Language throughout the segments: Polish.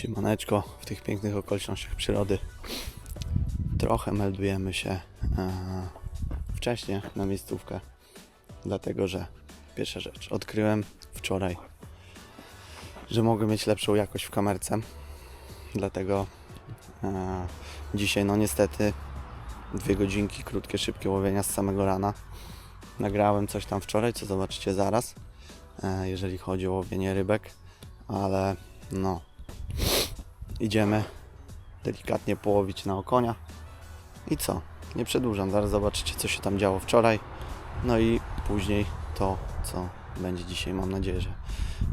Siemaneczko, w tych pięknych okolicznościach przyrody trochę meldujemy się e, wcześniej na miejscówkę, dlatego że pierwsza rzecz, odkryłem wczoraj, że mogę mieć lepszą jakość w kamerce, dlatego e, dzisiaj no niestety dwie godzinki, krótkie, szybkie łowienia z samego rana. Nagrałem coś tam wczoraj, co zobaczycie zaraz, e, jeżeli chodzi o łowienie rybek, ale no idziemy delikatnie połowić na okonia. I co? Nie przedłużam, zaraz zobaczycie co się tam działo wczoraj. No i później to, co będzie dzisiaj. Mam nadzieję, że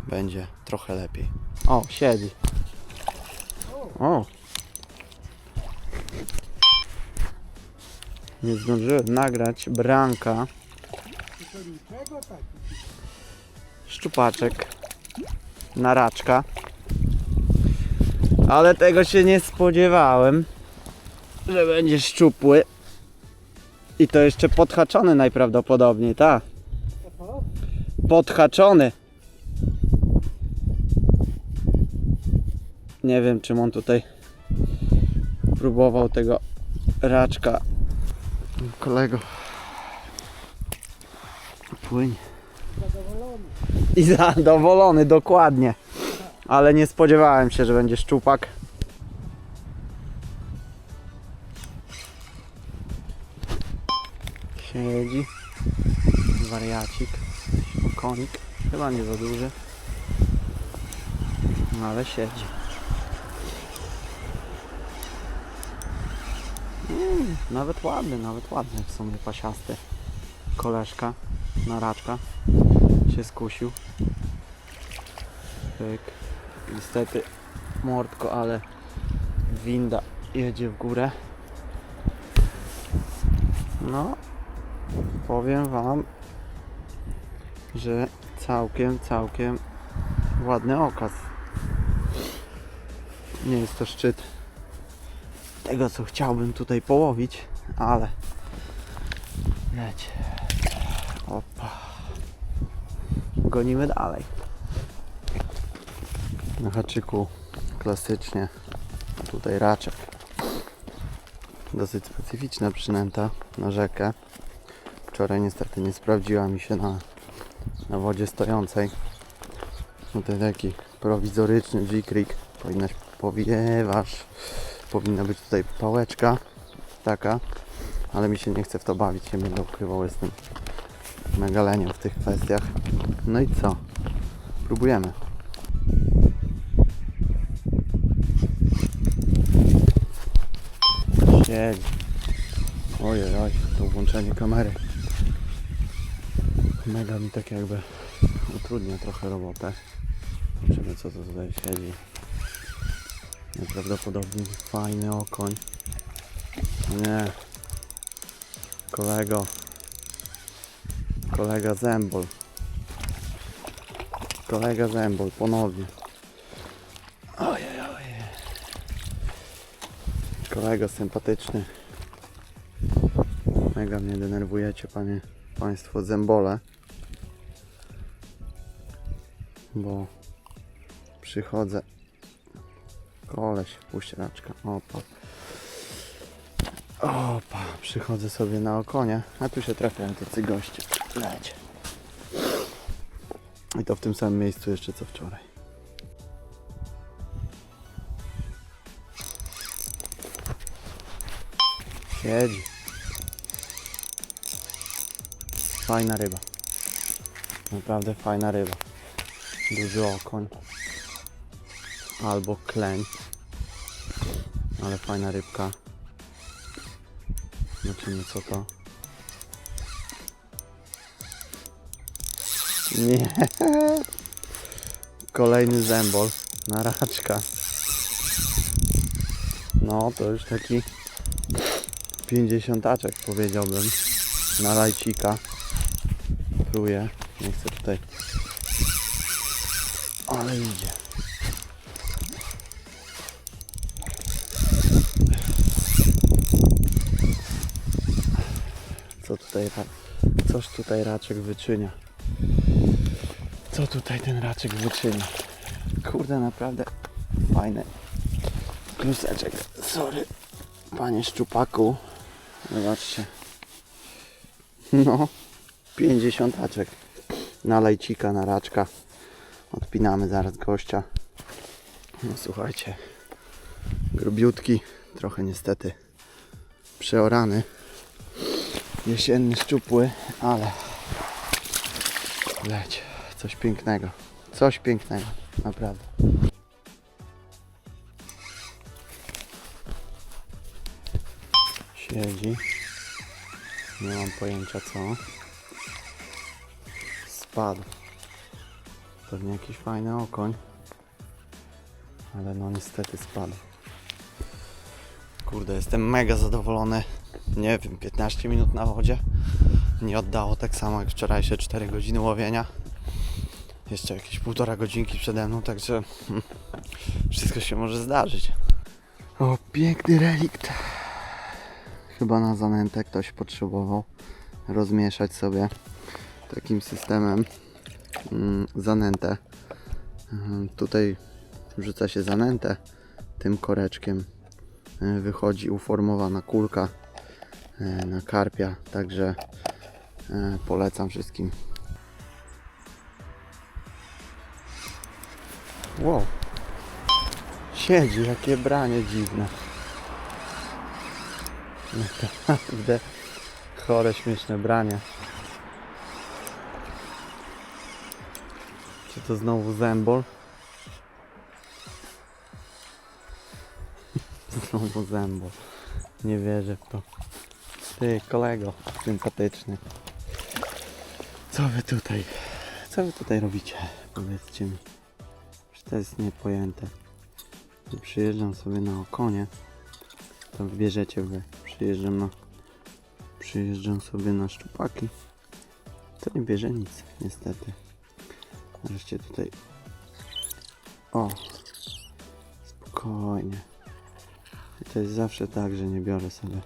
będzie trochę lepiej. O, siedzi. O. Nie zdążyłem nagrać branka. Szczupaczek. Naraczka. Ale tego się nie spodziewałem, że będzie szczupły. I to jeszcze podhaczony najprawdopodobniej, tak? Podhaczony. Nie wiem, czym on tutaj próbował tego raczka. Kolego. Płyń. I zadowolony, dokładnie. Ale nie spodziewałem się, że będzie szczupak. Siedzi. Wariacik. Konik. Chyba nie za duży. No ale siedzi. Mm, nawet ładny, nawet ładny w sumie pasiasty. Koleżka, naraczka się skusił. Pyk. Niestety mordko, ale winda jedzie w górę. No, powiem Wam, że całkiem, całkiem ładny okaz. Nie jest to szczyt tego, co chciałbym tutaj połowić, ale leć. Opa. Gonimy dalej. Na haczyku klasycznie tutaj raczek. Dosyć specyficzna przynęta na rzekę. Wczoraj niestety nie sprawdziła mi się na, na wodzie stojącej. Tutaj taki prowizoryczny G-Creek. Powinnaś powiewasz. Powinna być tutaj pałeczka taka, ale mi się nie chce w to bawić. Się będę ukrywał, jestem mega leniem w tych kwestiach. No i co? Próbujemy. Siedzi. Ojej, oj, to włączenie kamery. Mega mi tak jakby utrudnia trochę robotę. Zobaczymy co to tutaj siedzi. Najprawdopodobniej fajny okoń. Nie. Kolego. Kolega Zembol. Kolega Zembol, ponownie. Ojej, ojej. Kolega sympatyczny. Mega mnie denerwujecie, panie, państwo Zembole. Bo przychodzę. Koleś, puść raczka. Opa. Opa, przychodzę sobie na okonie, a tu się trafiają tacy goście. Leć. I to w tym samym miejscu jeszcze co wczoraj. Siedzi. Fajna ryba. Naprawdę fajna ryba. Duży okoń. Albo kleń. Ale fajna rybka. Zobaczymy co to. Nie. Kolejny zębol na raczka. No to już taki 50 powiedziałbym. Na lajcika. Próbuję. Nie chcę tutaj. Ale idzie. Co tutaj. Coś tutaj raczek wyczynia. Co tutaj ten raczek wyczynia? Kurde, naprawdę Fajny kluseczek. Sorry, panie szczupaku. Zobaczcie. No, 50 haczek. Na lejcika, na raczka. Odpinamy zaraz gościa. No słuchajcie, grubiutki, trochę niestety przeorany. Jesienny, szczupły, ale leć. Coś pięknego. Coś pięknego, naprawdę. Siedzi. Nie mam pojęcia co. Spadł. Pewnie jakiś fajny okoń. Ale no niestety spadł. Kurde, jestem mega zadowolony. Nie wiem, 15 minut na wodzie. Nie oddało tak samo jak wczorajsze 4 godziny łowienia. Jeszcze jakieś półtora godzinki przede mną, także wszystko się może zdarzyć. O, piękny relikt. Chyba na zanętę ktoś potrzebował rozmieszać sobie takim systemem mm, zanętę. Mhm, Tutaj wrzuca się zanętę tym koreczkiem. e, Wychodzi uformowana kulka e, na karpia, także e, polecam wszystkim. Wow. Siedzi, jakie branie dziwne. Naprawdę chore, śmieszne branie. Czy to znowu zębol? Znowu zębol. Nie wierzę w to. Ty, kolego, sympatyczny. Co wy tutaj, co wy tutaj robicie? Powiedzcie mi. Czy to jest niepojęte? Przyjeżdżam sobie na okonie, to bierzecie wy. Przyjeżdżam na, przyjeżdżam sobie na szczupaki. To nie bierze nic, niestety. Wreszcie tutaj. O, spokojnie. I to jest zawsze tak, że nie biorę sobie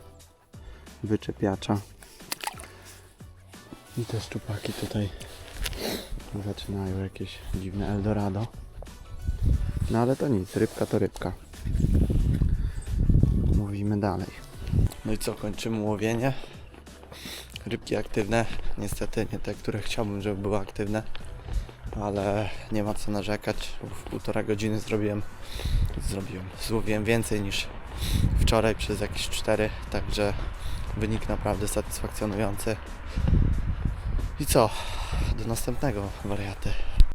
wyczepiacza. I te szczupaki tutaj zaczynają jakieś dziwne Eldorado. No ale to nic, rybka to rybka. Mówimy dalej. No i co, kończymy łowienie. Rybki aktywne, niestety nie te, które chciałbym, żeby były aktywne, ale nie ma co narzekać. W półtora godziny zrobiłem, zrobiłem, złowiłem więcej niż wczoraj przez jakieś 4, także wynik naprawdę satysfakcjonujący. I co? Do następnego wariaty.